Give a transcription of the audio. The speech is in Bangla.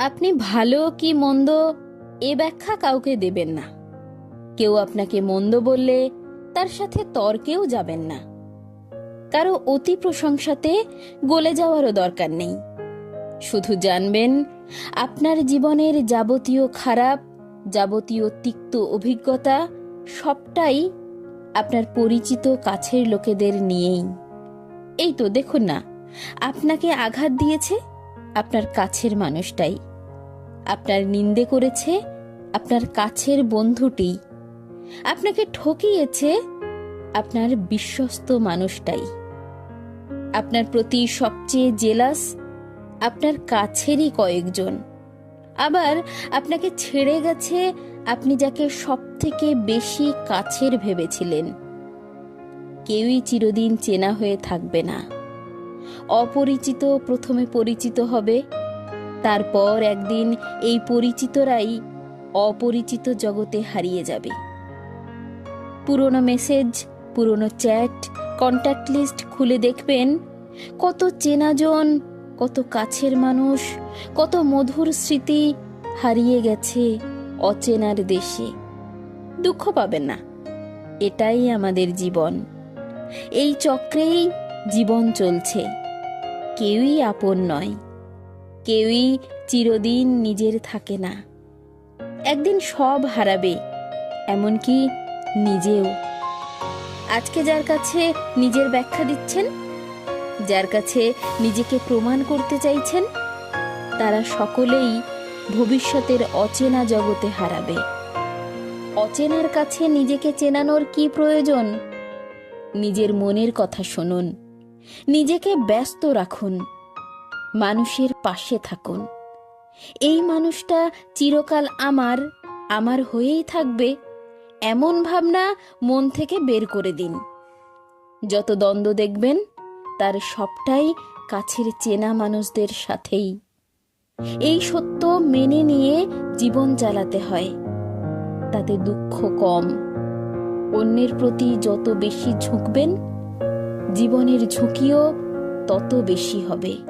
আপনি ভালো কি মন্দ এ ব্যাখ্যা কাউকে দেবেন না। কেউ আপনাকে মন্দ বললে তার সাথে তর্কেও যাবেন না। কারও অতি প্রশংসাতে গলে যাওয়ারও দরকার নেই। শুধু জানবেন, আপনার জীবনের যাবতীয় খারাপ, যাবতীয় তিক্ত অভিজ্ঞতা সবটাই আপনার পরিচিত কাছের লোকেদের নিয়েই। এই তো দেখুন না, আপনাকে আঘাত দিয়েছে আপনার কাছের মানুষটাই। আপনার নিন্দে করেছে আপনার কাছের বন্ধুটি। আপনাকে ঠকিয়েছে আপনার বিশ্বস্ত মানুষটাই। আপনার প্রতি সবচেয়ে জেলাস আপনার কাছেরই কয়েকজন। আবার আপনাকে ছেড়ে গেছে আপনি যাকে সব থেকে বেশি কাছের ভেবেছিলেন। কেউই চিরদিন চেনা হয়ে থাকবে না। অপরিচিত প্রথমে পরিচিত হবে তারপর একদিন এই পরিচিতরাই অপরিচিত জগতে হারিয়ে যাবে। পুরনো মেসেজ, পুরনো চ্যাট কন্ট্যাক্ট লিস্ট খুলে দেখবেন, কত চেনাজন, কত কাছের মানুষ, কত মধুর স্মৃতি হারিয়ে গেছে অচেনার দেশে। দুঃখ পাবেন না, এটাই আমাদের জীবন। এই চক্রেই জীবন চলছে, কেউই আপন নয়। কেউই চিরদিন নিজের থাকে না। একদিন সব হারাবে, এমনকি নিজেও। আজকে যার কাছে নিজের ব্যাখ্যা দিচ্ছেন, যার কাছে নিজেকে প্রমাণ করতে চাইছেন, তারা সকলেই ভবিষ্যতের অচেনা জগতে হারাবে। অচেনার কাছে নিজেকে চেনানোর কি প্রয়োজন? নিজের মনের কথা শুনুন, নিজেকে ব্যস্ত রাখুন। মানুষের পাশে থাকুন। এই মানুষটা চিরকাল আমার আমার হয়েই থাকবে, এমন ভাবনা মন থেকে বের করে দিন। যত দ্বন্দ্ব দেখবেন, তার সবটাই কাছের চেনা মানুষদের সাথেই। এই সত্য মেনে নিয়ে জীবন চালাতে হয়। তাতে দুঃখ কম। অন্যের প্রতি যত বেশি ঝুঁকবেন, জীবনের ঝুঁকিও তত বেশি হবে।